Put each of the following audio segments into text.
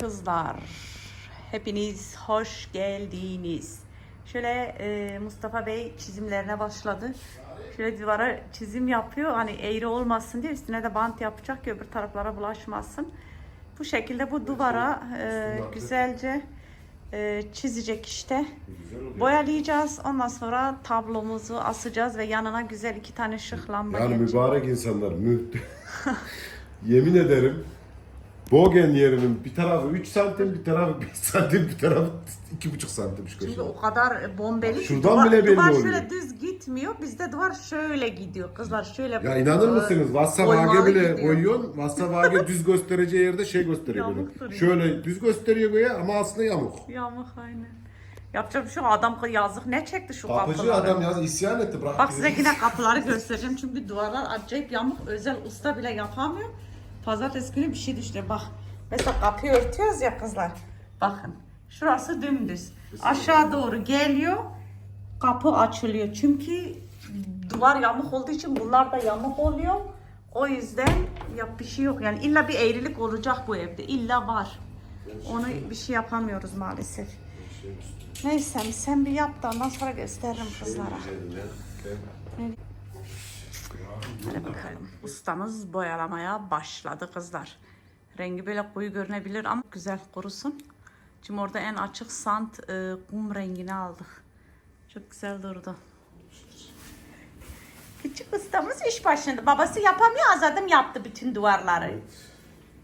kızlar. Hepiniz hoş geldiniz. Şöyle e, Mustafa Bey çizimlerine başladı. Şöyle duvara çizim yapıyor. Hani eğri olmasın diye üstüne de bant yapacak ki öbür taraflara bulaşmasın. Bu şekilde bu duvara e, güzelce e, çizecek işte. Boyalayacağız. Ondan sonra tablomuzu asacağız ve yanına güzel iki tane şık lamba Yani gelecek. mübarek insanlar. Yemin ederim Bogen yerinin bir tarafı 3 santim, bir tarafı 5 santim, bir tarafı 2,5 santim şu köşe. o kadar bombeli Şuradan duvar, bile belli duvar oluyor. şöyle düz gitmiyor. Bizde duvar şöyle gidiyor. Kızlar şöyle Ya inanır mısınız? WhatsApp Oymalı AG bile gidiyor. koyuyorsun. WhatsApp AG düz göstereceği yerde şey gösteriyor Yamuk böyle. duruyor. Şöyle düz gösteriyor böyle ama aslında yamuk. Yamuk aynen. Yapacak bir şey yok. Adam yazık ne çekti şu Kapıcı kapıları. adam yaz isyan etti bırak. Bak bizi. size yine kapıları göstereceğim. Çünkü duvarlar acayip yamuk. Özel usta bile yapamıyor. Pazartesi günü bir şey düştü. Bak mesela kapıyı örtüyoruz ya kızlar. Bakın şurası dümdüz. Aşağı doğru geliyor. Kapı açılıyor. Çünkü duvar yamuk olduğu için bunlar da yamuk oluyor. O yüzden yap bir şey yok. Yani illa bir eğrilik olacak bu evde. İlla var. Onu bir şey yapamıyoruz maalesef. Neyse sen bir yap da ondan sonra gösteririm kızlara. Hadi bakalım. Ustamız boyalamaya başladı kızlar. Rengi böyle koyu görünebilir ama güzel kurusun. Şimdi orada en açık sant e, kum rengini aldık. Çok güzel durdu. Küçük ustamız iş başında. Babası yapamıyor Azad'ım yaptı bütün duvarları.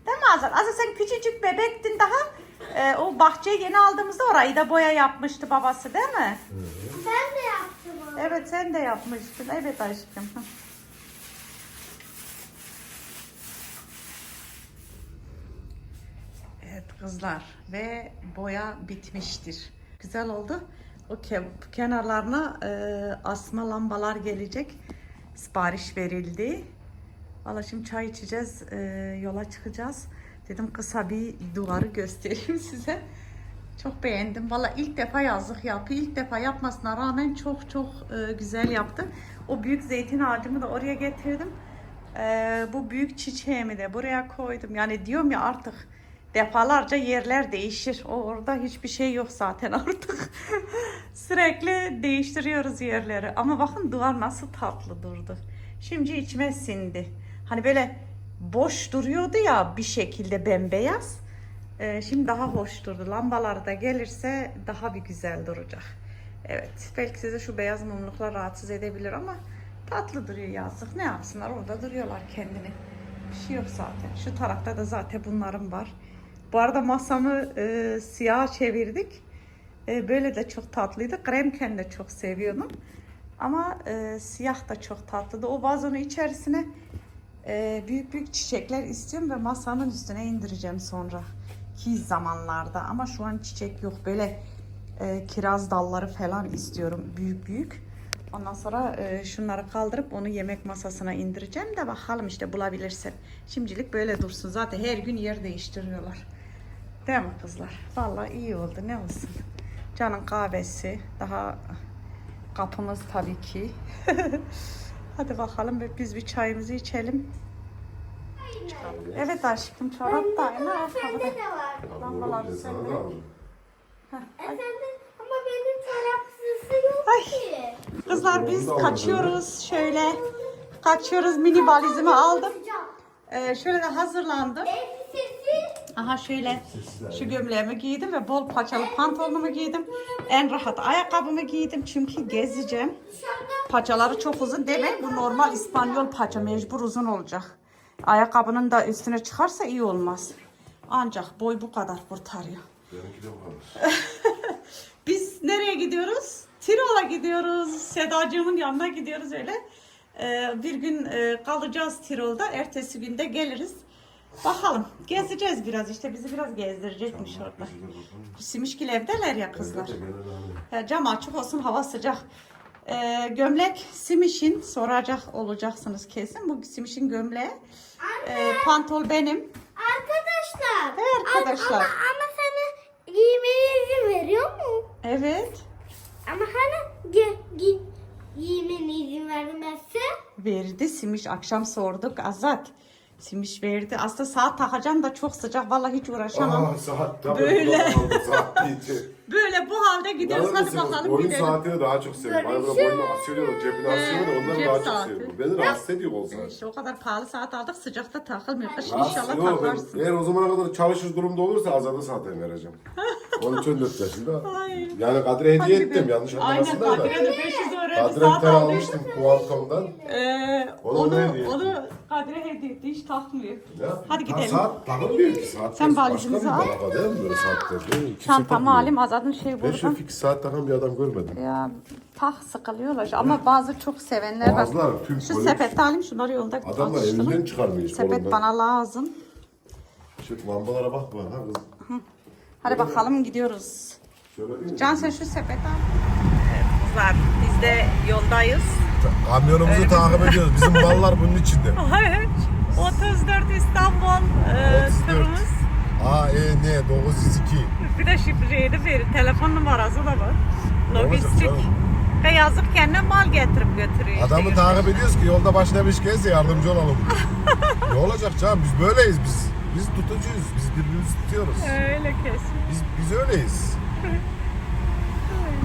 Değil mi Azad? Azad sen küçücük bebektin daha. E, o bahçeyi yeni aldığımızda orayı da boya yapmıştı babası değil mi? Ben de yaptım onu. Evet sen de yapmıştın. Evet aşkım. Hı. Evet kızlar ve boya bitmiştir. Güzel oldu. O ke- kenarlarına e, asma lambalar gelecek. Sipariş verildi. Valla şimdi çay içeceğiz, e, yola çıkacağız. Dedim kısa bir duvarı göstereyim size. Çok beğendim. Valla ilk defa yazlık yapıyor. İlk defa yapmasına rağmen çok çok e, güzel yaptı. O büyük zeytin ağacımı da oraya getirdim. E, bu büyük çiçeğimi de buraya koydum. Yani diyorum ya artık defalarca yerler değişir. O orada hiçbir şey yok zaten artık. Sürekli değiştiriyoruz yerleri. Ama bakın duvar nasıl tatlı durdu. Şimdi içime sindi. Hani böyle boş duruyordu ya bir şekilde bembeyaz. Ee, şimdi daha hoş durdu. Lambalar da gelirse daha bir güzel duracak. Evet. Belki size şu beyaz mumluklar rahatsız edebilir ama tatlı duruyor yazlık. Ne yapsınlar? Orada duruyorlar kendini. Bir şey yok zaten. Şu tarafta da zaten bunların var. Bu arada masamı e, siyah çevirdik. E, böyle de çok tatlıydı. Kremken de çok seviyordum. Ama e, siyah da çok tatlıydı. O vazonun içerisine e, büyük büyük çiçekler istiyorum ve masanın üstüne indireceğim sonra. Ki zamanlarda ama şu an çiçek yok. Böyle e, kiraz dalları falan istiyorum büyük büyük. Ondan sonra e, şunları kaldırıp onu yemek masasına indireceğim de bakalım işte bulabilirsem. Şimdilik böyle dursun. Zaten her gün yer değiştiriyorlar. Değil mi kızlar? Vallahi iyi oldu ne olsun. Canın kahvesi. Daha kapımız tabii ki. Hadi bakalım biz bir çayımızı içelim. Çıkalım. Evet aşkım çorap da aynı ayakkabı da. Sende de var. Lambalar sende. aldım. E ama benim çorapsızı yok Ay. ki. Kızlar biz kaçıyoruz şöyle. Kaçıyoruz mini valizimi aldım. Ee, şöyle de hazırlandım. Elbisesi Aha şöyle şu gömleğimi giydim ve bol paçalı pantolonumu giydim. En rahat ayakkabımı giydim çünkü gezeceğim. Paçaları çok uzun deme. Bu normal İspanyol paça mecbur uzun olacak. Ayakkabının da üstüne çıkarsa iyi olmaz. Ancak boy bu kadar kurtarıyor. Benimki de bu kadar. Biz nereye gidiyoruz? Tirol'a gidiyoruz. Sedacığımın yanına gidiyoruz öyle. Ee, bir gün e, kalacağız Tirol'da. Ertesi günde geliriz. Bakalım. Gezeceğiz biraz işte. Bizi biraz gezdirecekmiş orada. Simişkil evdeler ya kızlar. Ya cam açık olsun hava sıcak. Ee, gömlek Simiş'in soracak olacaksınız kesin. Bu Simiş'in gömleği. Ee, pantol benim. arkadaşlar. Evet arkadaşlar. Ama, ama sana giymeye izin veriyor mu? Evet. Ama hani gi, gi, giymene izin vermezse Verdi Simiş akşam sorduk Azat. Simiş verdi. Aslında saat takacağım da çok sıcak. Vallahi hiç uğraşamam. Aa saat tabii. Böyle. Saat. Böyle bu halde gidiyoruz. Yalnız Hadi bakalım oyun gidelim. saatini daha çok seviyorum. Hani böyle boynuna asıyor ya, cebine asıyor ya, onları cep daha çok saati. seviyorum. Beni rahatsız ediyor o saat. İşte o kadar pahalı saat aldık sıcakta takılmıyor. Kış inşallah yok. Ben, takarsın. eğer o zamana kadar çalışır durumda olursa azada zaten vereceğim. 13-14 yaşında. Ay. Yani Kadir'e hediye ettim yanlış Aynen anlamasınlar da. Kadir'e de 500 öğrenci saat almıştım Qualcomm'dan. Ee, Ona onu, hediye onu Kadir'e hediye etti. Hiç takmıyor. Ya, Hadi ha, gidelim. saat takılmıyor ki. Saat Sen başka valizimizi bir al. marka değil mi böyle saatler? Değil mi? İkisi Çantamı alayım Azad'ın şeyi Ben şu burada. fix saat takan bir adam görmedim. Ya tak sıkılıyorlar ama bazı çok sevenler var. Bazıları tüm Şu kolej- sepeti alayım şunları yolda Adamlar atıştırın. evinden çıkarmıyor hiç Sepet kolundan. bana lazım. Şu lambalara bak bana ha kız. Hadi bakalım gidiyoruz. Şöyle değil mi? Can sen şu sepeti al. Evet kızlar biz de yoldayız. Kamyonumuzu takip ediyoruz. Bizim mallar bunun içinde. Evet. 34 İstanbul e, 34. turumuz. A, E, N, 902. Bir de şifreyi verir. Telefon numarası da var. Lojistik. Ve yazık kendine mal getirip götürüyor. işte. Adamı takip ediyoruz ki yolda başına bir şey gelse yardımcı olalım. ne olacak canım biz böyleyiz biz. Biz tutucuyuz. Biz birbirimizi tutuyoruz. Öyle kesin. Biz biz öyleyiz.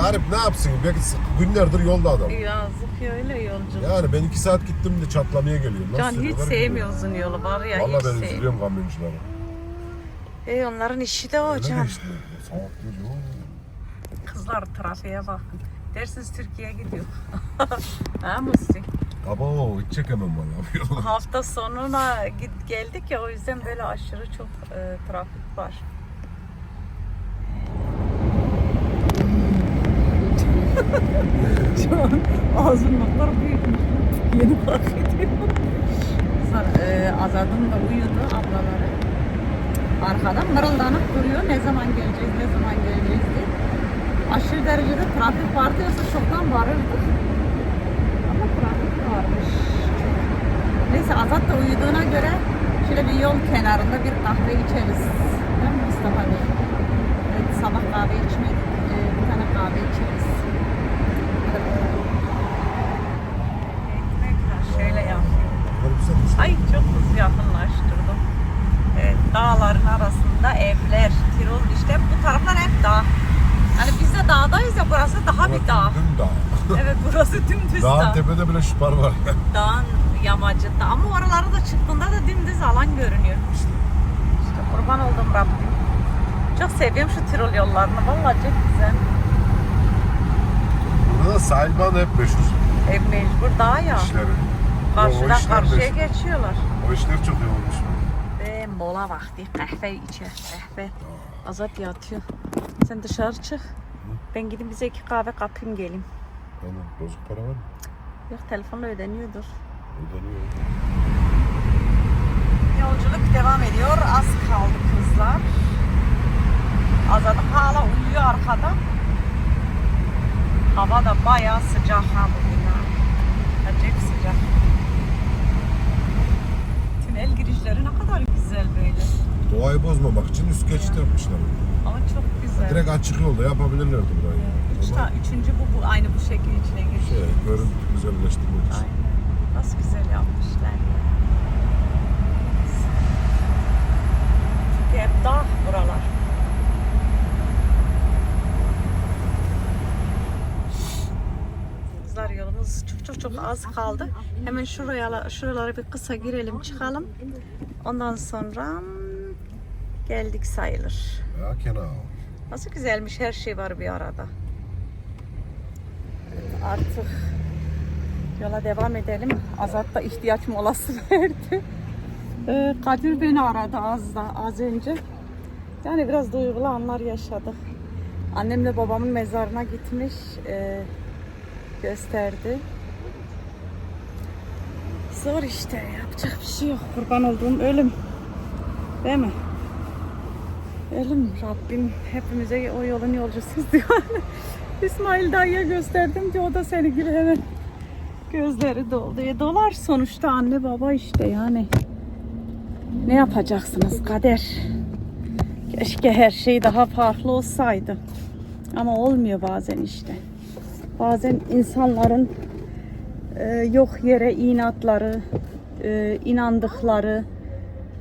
Garip ne yapsın? Belki günlerdir yolda adam. Yazık ya öyle yolculuk. Yani ben iki saat gittim de çatlamaya geliyorum. Can hiç sürüyorlar sevmiyor uzun yolu var ya Valla hiç ben sevmiyor. üzülüyorum kamyonculara. E onların işi de o Öyle Can. işte. Kızlar trafiğe bak. Dersiniz Türkiye'ye gidiyor. ha Musti? Abo hiç çekemem valla. Hafta sonuna git geldik ya o yüzden böyle aşırı çok e, trafik var. Şu an ağzımlar büyükmüş. Yeni fark ediyorum. E, Azad'ın da uyudu ablaları. Arkadan mırıldanıp duruyor. Ne zaman geleceğiz, ne zaman geleceğiz diye. Aşırı derecede trafik vardı yoksa çoktan varırdık. Ama trafik varmış. Neyse Azat da uyuduğuna göre şöyle bir yol kenarında bir kahve içeriz. Değil mi Mustafa Bey? Evet, sabah kahve içmedik. Ee, bir tane kahve içeriz. Hadi bakalım. Ekmekler şöyle yapıyor. Ay çok hızlı yakınlaştırdım. Evet, dağların arasında evler, Tirol işte bu taraflar hep dağ. Yani biz de dağdayız ya burası daha bir dağ. Dün dağ. Evet burası dümdüz dağ. Dağın tepede bile şupar var. dağın yamacında ama oralara da çıktığında da dümdüz alan görünüyor. İşte kurban oldum Rabbim. Çok seviyorum şu Tirol yollarını. Vallahi çok güzel. Burada da sahilban hep meşhur E, mecbur dağ ya. işleri. Karşıdan karşıya meşhur. geçiyorlar. O işler çok yoğunmuş. Ve mola vakti. Kahve içer. Kahve. Azat yatıyor. Sen dışarı çık. Ben gidip bize iki kahve kapayım geleyim. Tamam. Bozuk para var mı? Yok telefonla ödeniyordur. Ödeniyor. Yolculuk devam ediyor. Az kaldı kızlar. Azadım hala uyuyor arkada. Hava da bayağı sıcak ha bugün. Acayip sıcak. Girişleri ne kadar güzel böyle. Doğayı bozmamak için üst geçit yapmışlar. Ama çok güzel. Direkt açık yolda yapabilirlerdi burayı. Üç Ama tane, üçüncü bu, bu aynı bu şekil içine şey, geçiyor. görüntü güzelleştirmek için. Aynen. Nasıl güzel yapmışlar ya. Çünkü hep dağ buralar. Çok çok çok az kaldı. Hemen şuraya şuralara bir kısa girelim çıkalım. Ondan sonra geldik sayılır. Nasıl güzelmiş her şey var bir arada. Artık yola devam edelim. Azat da ihtiyaç molası verdi. Ee, Kadir beni aradı az da az önce. Yani biraz duygulu anlar yaşadık. Annemle babamın mezarına gitmiş. e, gösterdi. Zor işte yapacak bir şey yok. Kurban olduğum ölüm. Değil mi? Ölüm Rabbim hepimize o yolun yolcusuyuz diyor. İsmail dayıya gösterdim ki o da seni gibi hemen gözleri doldu. E, dolar sonuçta anne baba işte yani. Ne yapacaksınız kader. Keşke her şey daha farklı olsaydı. Ama olmuyor bazen işte. Bazen insanların e, yok yere inatları, e, inandıkları,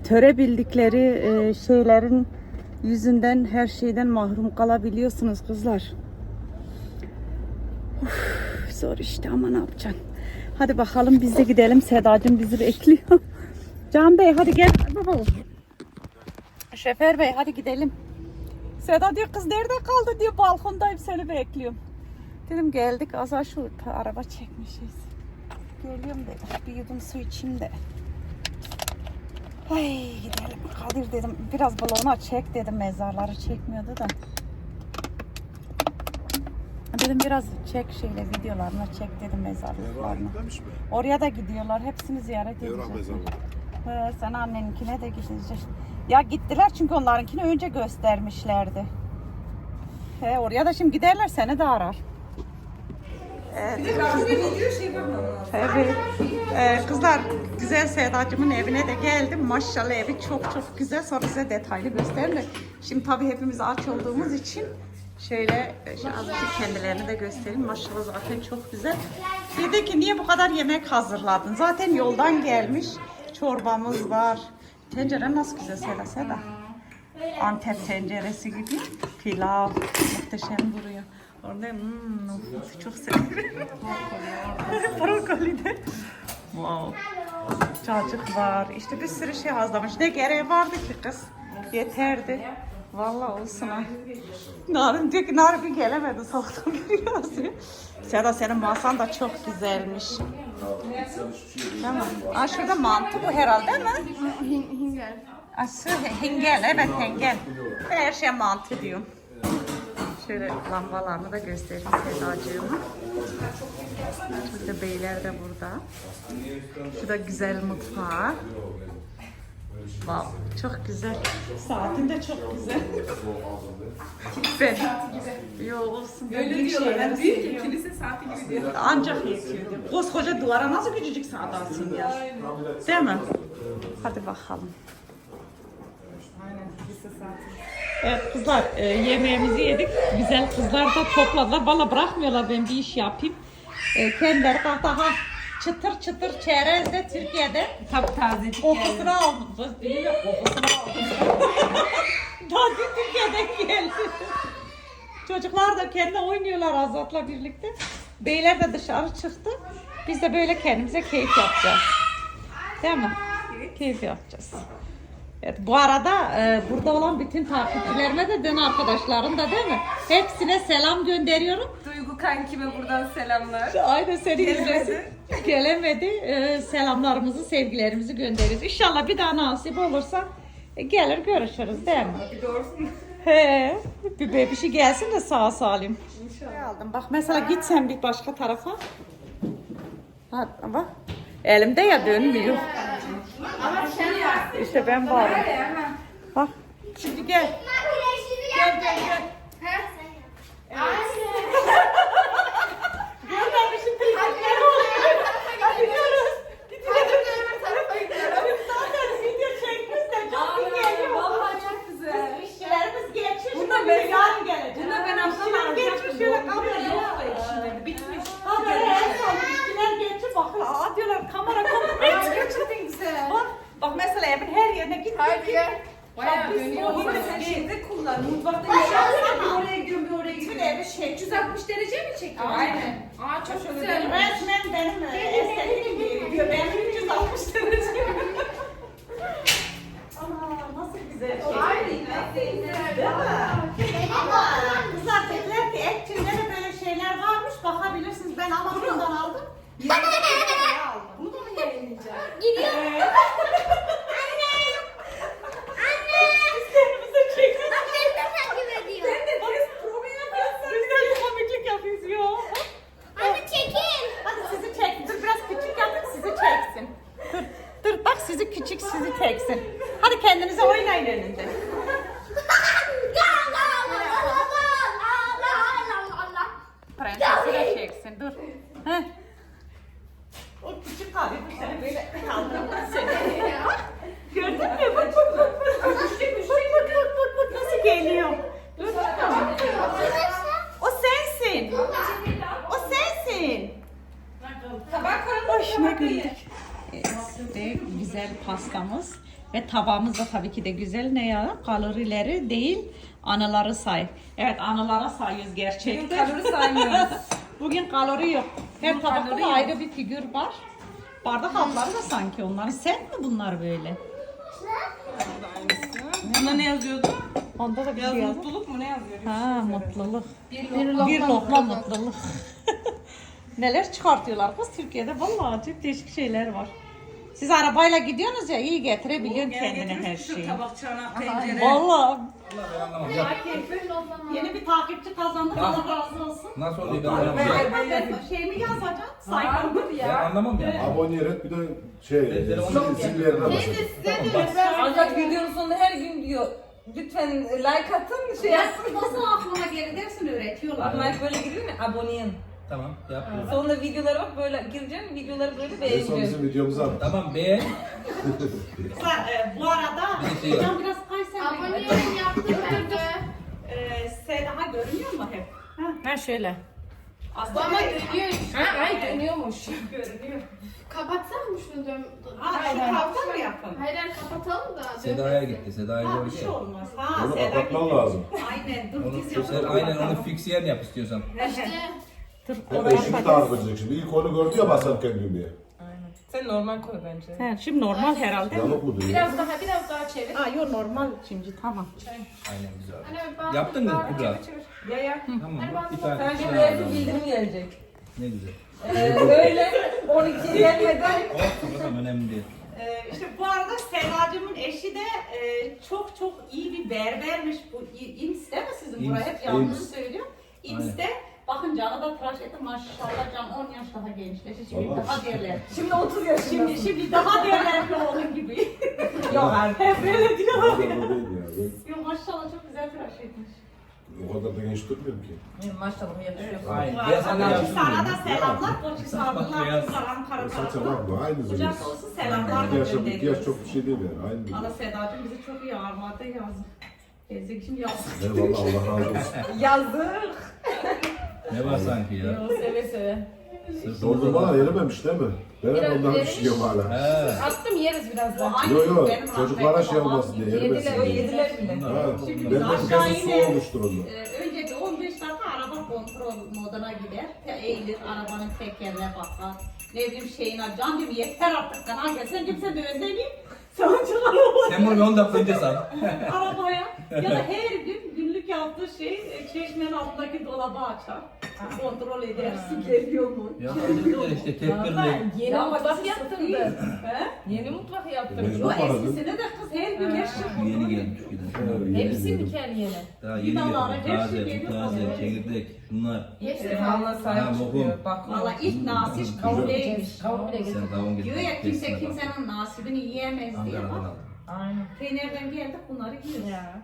töre bildikleri e, şeylerin yüzünden her şeyden mahrum kalabiliyorsunuz kızlar. Uf, zor işte ama ne yapacaksın? Hadi bakalım biz de gidelim. Sedacığım bizi bekliyor. Can Bey hadi gel. Baba. Şoför Bey hadi gidelim. Seda diyor kız nerede kaldı diyor balkondayım seni bekliyorum. Dedim geldik az daha şu araba çekmişiz. Geliyorum dedim bir yudum su içeyim de. Ay gidelim Kadir dedim biraz balona çek dedim mezarları çekmiyordu da. Dedim biraz çek şeyle videolarına çek dedim mezarlıklarını. Oraya da gidiyorlar hepsini ziyaret mezarlığı. He, sen anneninkine de gideceğiz. Ya gittiler çünkü onlarınkini önce göstermişlerdi. He, oraya da şimdi giderler seni de arar. Evet. Evet. Ee, kızlar güzel Sedacığımın evine de geldim. Maşallah evi çok çok güzel. Sonra size detaylı gösteririm. Şimdi tabii hepimiz aç olduğumuz için şöyle e, şu azıcık kendilerini de göstereyim. Maşallah zaten çok güzel. Dedi ki niye bu kadar yemek hazırladın? Zaten yoldan gelmiş. Çorbamız var. Tencere nasıl güzel Seda Seda. Antep tenceresi gibi pilav muhteşem duruyor. Orada hmm, of, çok seviyorum. Brokoli de. Wow. Cacık var. İşte bir sürü şey hazırlamış. Ne gereği vardı ki kız? Yeterdi. Vallahi olsun ha. Narin diyor ki Narin bir gelemedi sabahtan beri yazıyor. Seda senin masan da çok güzelmiş. Tamam. Aa şurada mantı bu herhalde mi? Hingel. Ası hengel, evet hengel. Her şey mantı diyorum. Şöyle lambalarını da göstereyim Sedacığıma. Burada beyler de burada. Şu da güzel mutfağı. Wow, çok güzel. Saatin de çok güzel. ben. Yo olsun. Ben büyük şeyleri seviyorum. Kilise saati gibi diyor. Ancak yetiyor diyor. Koskoca duvara nasıl küçücük saat alsın ya? Değil mi? Hadi bakalım. Evet kızlar e, yemeğimizi yedik. Güzel kızlar da topladılar. Valla bırakmıyorlar ben bir iş yapayım. E, kendileri daha çıtır çıtır çerez de Türkiye'de Tabii tazecik kokusunu aldım. Kız bilmiyorum kokusunu aldım. daha dün Türkiye'den geldi. Çocuklar da kendi oynuyorlar Azat'la birlikte. Beyler de dışarı çıktı. Biz de böyle kendimize keyif yapacağız. Değil mi? Keyif yapacağız. Evet, bu arada e, burada olan bütün takipçilerime de dön arkadaşlarım da değil mi? Hepsine selam gönderiyorum. Duygu kankime buradan selamlar. Aynen seni Gelemedi. izlesin. Gelemedi. E, selamlarımızı, sevgilerimizi gönderiyoruz. İnşallah bir daha nasip olursa e, gelir görüşürüz değil mi? Bir doğrusu. He, bir bebişi gelsin de sağ salim. İnşallah. Aldım. Bak mesela git sen bir başka tarafa. Ha, bak. Elimde ya dönmüyor. 吃冰雹了好。吃这 geliyor. Dur bakalım. O sensin. O sensin. Tabak koyalım. Hoşuna güldük. Ve güzel pastamız. Ve tabağımız da tabii ki de güzel. Ne ya? Kalorileri değil, anıları say. Evet anılara sayıyoruz gerçekten. Kalori saymıyoruz. Bugün kalori yok. Her Bugün tabakta da ayrı bir figür var. Bardak altları da sanki onların. Sen mi bunlar böyle? Bunda ne yazıyordu? Onda da bir Biraz şey yazdı. mutluluk mu ne yazıyor? Ha mutluluk. Bir Bir lokma. lokma mutluluk. Neler çıkartıyorlar kız Türkiye'de. Vallahi çok değişik şeyler var. Siz arabayla gidiyorsunuz ya iyi getirebiliyorsun kendine her şeyi. Tabak, çanak, tencere. Vallahi Ben anlamam. Ya, yeni bir takipçi kazandık. Allah razı olsun. nasıl oluyor ben anlamam. Ya, Ben şey mi yazacaksın? Sayfa. Sayfadır ben ya. anlamam ya. Abone et bir de şey Ben çok zil yerine basın. Ancak videonun sonunda her gün diyor. Lütfen like atın şey yapsın. Nasıl aklıma gelir dersin öğretiyorlar. Like böyle giriyor mu? Aboneyin. Tamam yapıyorum. Sonunda videolara bak böyle gireceksin. Videoları böyle En son bizim videomuzu at. Tamam beğen. Sen, e, bu arada Bir şey yok. Can biraz Kayseri. Aboneyi yaptım ben de. E, Sedaha görünüyor mu hep? Ha şöyle. Aslında Bana dönüyor işte. Ha, ay dönüyormuş. görünüyor. Kapatsana mı şunu dön? Ha, şu taraftan mı yapalım? Hayır hayır kapatalım da. Seda'ya gitti. Seda'ya Ha, bir şey olmaz. Ha, Onu Seda kapatman lazım. Aynen, dur Onu, biz sen yapalım. aynen onu fixyen yap istiyorsan. İşte. Dur, eşini bakalım. tarif edecek şimdi. İlk onu gördü ya basarken düğmeye. Aynen. Sen normal koy bence. He, şimdi normal herhalde. Yanık mı duruyor? Biraz daha biraz daha çevir. Ha, yok normal şimdi tamam. Aynen güzel. Anne ben Yaptın mı ben- Kübra? Ya ya. Tamam bak bir tane aldım. evde bildirim gelecek. Ne güzel. Ee, böyle 12 gelmeden. Olsun bakalım önemli değil. Ee, işte bu arada Sedacığımın eşi de e, çok çok iyi bir berbermiş. Bu İ- İms değil mi sizin? İms, Buraya hep yanlış İms. söylüyor. İms'te bakın Can'a da tıraş etti maşallah Can 10 yaş daha gençleşti. Şimdi Allah. daha derler. Şimdi 30 yaşında. Şimdi şimdi daha derler ki oğlun gibi. Yok artık. Hep böyle diyor. O kadar da değil ya. Ben Yok maşallah çok güzel tıraş etmiş. o kadar da genç durmuyorum ki. Maşallah yakışıyor. Sana yapsın da selamlar. Beyaz. Kızlar Ankara Saça tarafından. var mı? Aynı Kucak zaman. dolusu selamlar İki yaş, iki yaş gönderiyoruz. çok bir şey değil yani. Aynı değil. Allah Sedacığım bizi çok iyi ağırladı yazın. Ezdik şimdi yazdık. Eyvallah Allah razı olsun. Yazdık. Ne var sanki ya? Yo, seve seve. Sırtımızda Dondurma da- yenememiş değil mi? Ben Biraz ondan yemiş. pişiyorum hala. He. Attım yeriz birazdan. Yok benim çocuklara şey olmasın diye gibi. Yediler, diye. yediler bile. Ha, Şimdi ben biz de aşağı kesin su iner. olmuştur onda. Ee, önce bir 15 dakika araba kontrol moduna gider. Te- Eğilir, arabanın tekerine bakar. Ne bileyim şeyine, can diyorum yeter artık. Kana gelsen kimse de özeleyim. Sancılar Sen bunu bir 10 dakika önce sal. arabaya. Ya da her gün günlük yaptığı şey e, çeşmenin altındaki dolabı açar. Kontrol edersin geliyor mu? Ya Geliyor mu? işte tedbirli. Yeni Ya mutfak bak, yaptırdı. He? Yeni mutfak yaptırdı. Yo eskisine de kız her gün her şey yeni gelmiş bir de. Hepsi mi kendi yeni? Daha yeni Vidaları, gelmiş. her Taze, şey bu geliyor. taze, çekirdek, şunlar. Hepsi Ha, sahip bakın. çıkıyor. Bak. Valla ilk nasip kavgaymış. Kavun bile getirdi. Kavun Diyor ya kimse kimsenin nasibini yiyemez. Ankara'dan aldım. Aynen. Fener'den geldik bunları yiyoruz. Ya.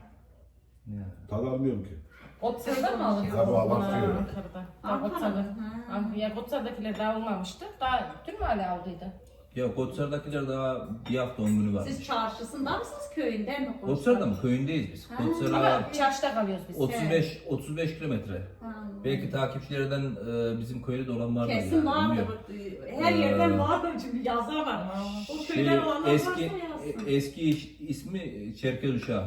Ya. Tad almıyorum ki. Kotsar'da mı aldın? Tabii, abartıyor. Ankara'da. Ha. Ah, Ya Kotsar'dakiler daha olmamıştı. Daha tüm mahalle aldıydı. Ya Kotsar'dakiler daha bir hafta 10 günü var. Siz çarşısında mısınız köyünden mi? Kotsar'da mı? Köyündeyiz biz. Kotsar'a Ama çarşıda kalıyoruz biz. 35 35 kilometre. Ha. Belki takipçilerden e, bizim köyde de olan vardır Kesin yani, vardır. bilmiyorum. Her yerden Ee, vardır çünkü yazarlar. O Şey, köyden olanlar eski varsa yazsın. eski iş- ismi Çerkez Uşağı.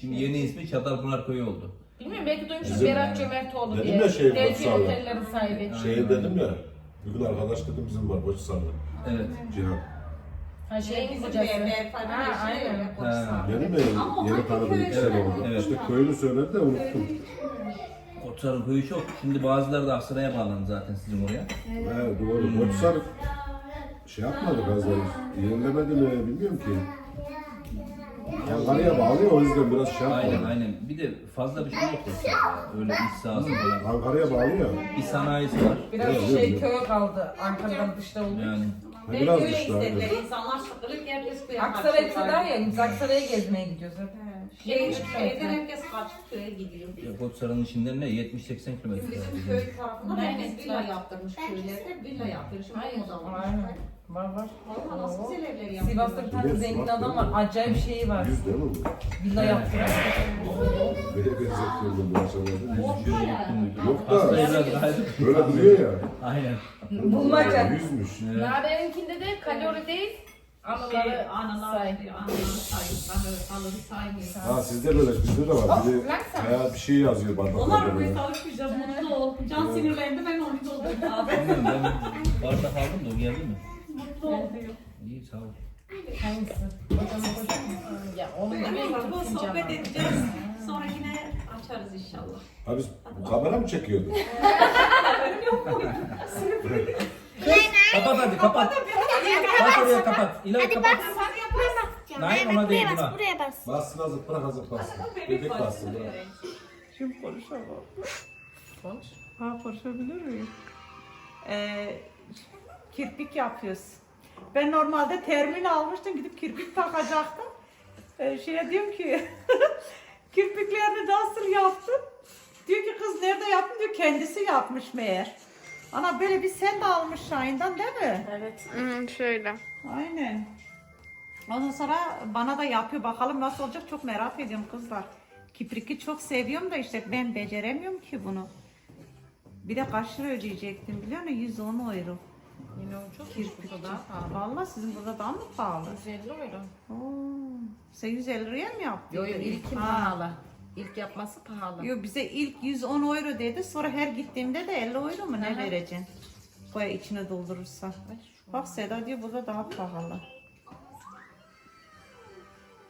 Şimdi yeni ismi Çatalpınar Köyü oldu. Bilmiyorum belki duymuşsunuz Bizim- Berat Cömertoğlu Dedim diye. ya şey, Delfin Kotsar'da. otellerin sahibi. Şey dedim ya. Bugün arkadaş dedim bizim var Koç Sarı. Evet. Cihan. Ha Şey, bizim kocası. falan Ha, eşi aynen. öyle. Ha. Yeni mi? Ama o Yeni hangi tanıdım. oldu. Evet. İşte köyünü söyledi de unuttum. Kotsar'ın köyü çok. Şimdi bazıları da Aksaray'a bağlandı zaten sizin oraya. He doğru. Koç Sarı şey yapmadı gazları. Yenilemedi mi bilmiyorum ki. Ankara'ya bağlıyor o yüzden biraz şey Aynen aynen. Bir de fazla bir şey yok Kotsar'da. Öyle iş sahası falan. Ankara'ya bağlıyor. Bir sanayisi var. Biraz Evet, şey köye kaldı. Ankara'dan dışta oldu. Yani Ha, biraz öyle işte istediler. aynen. İnsanlar sıkılıp herkes köye Aksaray kaçıyor. kadar ya. Biz Aksaray'a gezmeye gidiyoruz hep. Şey, şeyden herkes kaçıp köye gidiyor. ya Kotsar'ın içinden ne? 70-80 kilometre. Bizim köy tarafında herkes villa yaptırmış köylerde. Villa yaptırmış. Hayır. O var. Aynen. Var var. Valla nasıl güzel evler yapıyorlar. Sivas'ta bir tane Biliyorsun, zengin bak, adam var. Acayip şeyi var. Yüz değil mi bu? Villa yaptı. Neye benzetiyorum bu aşamalarda? ya. Yok da böyle duruyor ya. Aynen. Bulmaca. Yüzmüş. Evet. Narenkinde de kalori değil, Anıları Analar, say. analar sayıyor. Alırı saymıyor. Ha sizde böyle bizde de var. Biri Bıraksana. veya bir şey yazıyor Onlar bardaklarda buraya böyle. çalışmayacağız. Mutlu ol. Can sinirlendi ben onu doldurdum abi. Bilmiyorum ben bardak aldım da o geldi mi? Mutlu ol. İyi sağ ol. Hangisi? Hocamın koca mı? Ya onu demeye Bu sohbet edeceğiz. Sonra yine açarız inşallah. Ha biz bu kamera mı çekiyordu? Kapat hadi kapat. Kapat oraya kapat. İlahi kapat. Naim ona değil buna. Buraya bas. Bassın hazır bırak hazır bassın. Bebek bassın bırak. Şimdi konuşamam. Konuş. Ha konuşabilir miyim? Ee, kirpik yapıyoruz. Ben normalde termin almıştım gidip kirpik takacaktım. Ee, şeye diyorum ki kirpiklerini nasıl yaptın? Diyor ki kız nerede yaptın diyor kendisi yapmış meğer. Ana böyle bir sen de almış Şahin'den değil mi? Evet. şöyle. Aynen. Ondan sonra bana da yapıyor. Bakalım nasıl olacak çok merak ediyorum kızlar. Kipriki çok seviyorum da işte ben beceremiyorum ki bunu. Bir de kaç lira ödeyecektim biliyor musun? 110 euro. Yine o çok Kirpik. burada daha pahalı. Vallahi sizin burada daha mı pahalı? 150 euro. Oo. Sen 150 liraya mı yaptın? Yo yo ilk Ha. pahalı. İlk yapması pahalı. Yo bize ilk 110 euro dedi. Sonra her gittiğimde de 50 euro mu ne Aha. vereceksin? Koya içine doldurursa. Bak Seda diyor burada daha pahalı.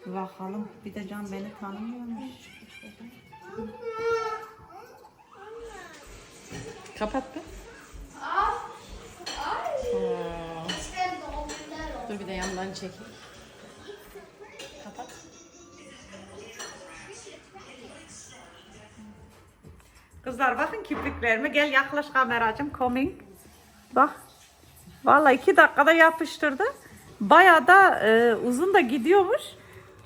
Bakalım. Bir de Can beni tanımıyormuş. Kapat be. Dur bir de yandan çekeyim. Kapat. Kızlar bakın kipriklerime. Gel yaklaş kameracım. Coming. Bak. Vallahi iki dakikada yapıştırdı. Bayağı da e, uzun da gidiyormuş.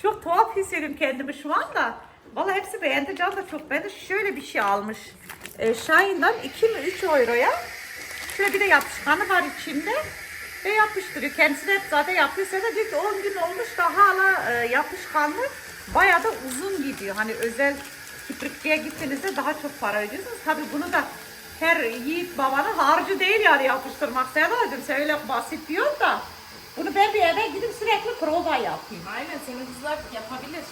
Çok tuhaf hissediyorum kendimi şu anda. Vallahi hepsi beğendi. Can da çok beğendi. Şöyle bir şey almış. E, Shine'dan 2 mi 3 euroya. Şöyle bir de yapışkanı var içinde. Ve yapıştırıyor. Kendisi de zaten yapıyorsa da diyor ki 10 gün olmuş da hala e, yapışkanlı. Bayağı da uzun gidiyor. Hani özel kiprikçiye gittiğinizde daha çok para ödüyorsunuz. Tabii bunu da her yiğit babanın harcı değil yani yapıştırmak. Sen dedim sen öyle basit diyorsun da. Bunu ben bir eve gidip sürekli prova yapayım. Aynen senin kızlar yapabilir.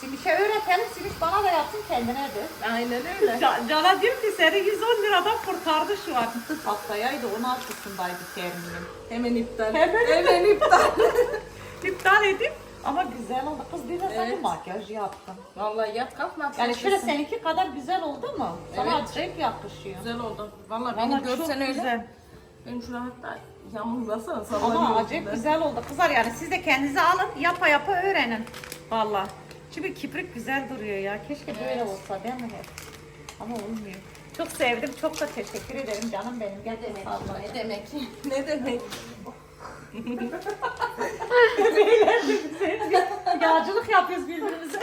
Simiş'e öğretelim, Simiş bana da yapsın kendine de. Aynen öyle. Can, Can'a diyorum ki seni 110 liradan kurtardı şu an. Haftayaydı 16'sındaydı terminim. Hemen iptal. Hemen- Hemen iptal. İptal edip ama güzel oldu. Kız bir de sen Evet. bu makyaj yaptın. Vallahi yap kalk ne Yani şöyle seninki kadar güzel oldu mu? Sana Evet. acayip yakışıyor. Güzel oldu. Vallahi Vallahi beni görsen öyle. güzel. Ben şuraya hatta yağmurlasana Ama acayip güzel oldu. Kızlar yani siz de kendinize alın, yapa yapa öğrenin. Vallahi. Çünkü kibrik güzel duruyor ya. Keşke böyle olsa değil mi hep? Ama olmuyor. Çok sevdim. Çok da teşekkür ederim canım benim. Gel demek. Allah ne demek? ne demek? Yağcılık yapıyoruz birbirimize.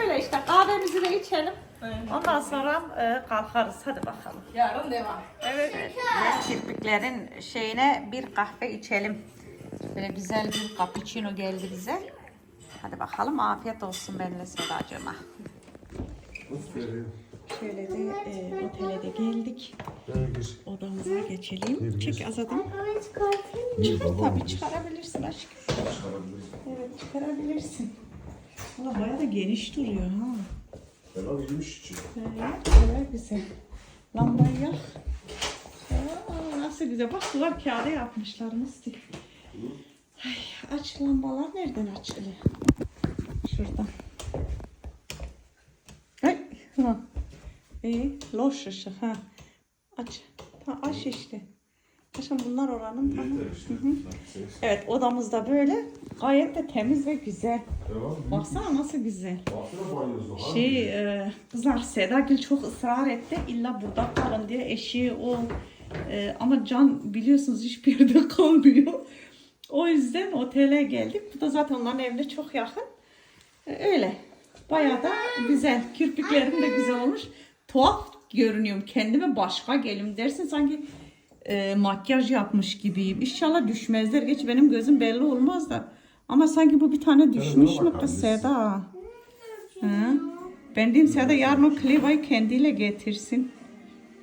Öyle işte kahvemizi de içelim. Ondan sonra e, kalkarız. Hadi bakalım. Yarın devam. Evet. Kirpiklerin şeyine bir kahve içelim. Böyle güzel bir cappuccino geldi bize. Hadi bakalım afiyet olsun benimle Sedacığıma. Şöyle de e, otele de geldik. Odamıza geçelim. Çek azadım. Çıkar tabii çıkarabilirsin aşkım. Evet çıkarabilirsin. Valla bayağı da geniş duruyor ha. Fena iyiymiş içi. Evet, evet güzel. Lambayı yak. Aa, nasıl güzel. Bak duvar kağıdı yapmışlar nasıl. Ay, aç lambalar nereden açılıyor? Şuradan. Ay, ha. İyi, loş ışık ha. Aç. Ha, aç işte. Aşkım bunlar oranın tamam. Hı. Evet odamız da böyle gayet de temiz ve güzel. Baksana nasıl güzel. Şey e, kızlar Seda Gül çok ısrar etti illa burada kalın diye eşi o E, ama Can biliyorsunuz hiçbir yerde kalmıyor. O yüzden otele geldik. Bu da zaten onların evine çok yakın. E, öyle. Bayağı da güzel. Kirpiklerim de güzel olmuş. Tuhaf görünüyorum. Kendime başka gelim dersin sanki e, makyaj yapmış gibiyim. İnşallah düşmezler. Geç benim gözüm belli olmaz da. Ama sanki bu bir tane düşmüş mü kız. Seda? Hı. Ben diyeyim Seda yarın o Cliva'yı kendiyle getirsin.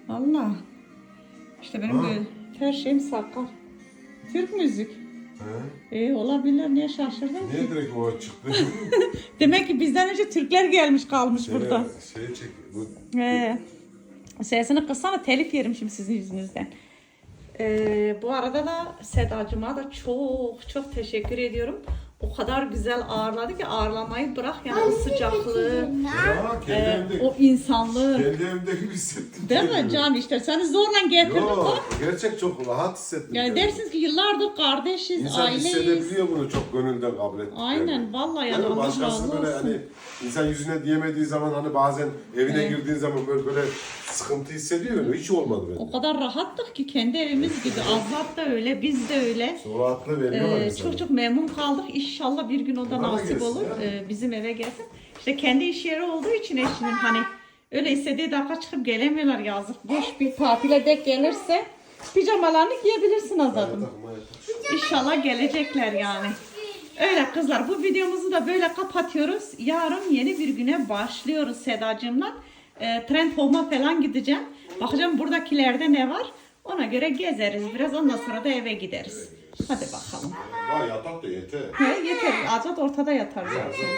Allah. İşte benim Ha. böyle her şeyim sakar. Türk müzik. He? E, olabilir niye şaşırdın? Niye direkt o çıktı? Demek ki bizden önce Türkler gelmiş kalmış burada. Şey çek. Bu Ee, sesini kıssana telif yerim şimdi sizin yüzünüzden. Ee, bu arada da Sedacığıma da çok çok teşekkür ediyorum. O kadar güzel ağırladı ki ağırlamayı bırak yani o sıcaklığı, Ya kendi e, evimde, o insanlığı. kendi evimde gibi hissettim. Değil mi kendimi. Can işte seni zorla getirdik Yok, bak. gerçek çok rahat hissettim. Yani kendimi. dersiniz ki yıllardır kardeşiz, İnsan aileyiz. hissedebiliyor bunu çok gönülden kabul ettik. Aynen vallahi yani Yani Allah başkası razı böyle olsun. hani insan yüzüne diyemediği zaman hani bazen evine girdiğin zaman böyle böyle sıkıntı hissediyor. Hiç olmadı bende. O kadar rahattık ki kendi evimiz gibi. Azat da öyle, biz de öyle. O rahatlığı veriyorlar Ee, insana. çok çok memnun kaldık. İnşallah bir gün o da Bana nasip gelsin olur. ya. Ee, bizim eve gelsin. İşte kendi iş yeri olduğu için eşinin hani öyle istediği dakika çıkıp gelemiyorlar yazık. Boş bir tatile dek gelirse pijamalarını giyebilirsin yatak. İnşallah gelecekler yani. Öyle kızlar bu videomuzu da böyle kapatıyoruz. Yarın yeni bir güne başlıyoruz Sedacığımla. E, Trend Home'a falan gideceğim. Bakacağım buradakilerde ne var. Ona göre gezeriz biraz ondan sonra da eve gideriz. Hadi bakalım. Vay yatak da yeter. He, yeter. Azat ortada yatar zaten.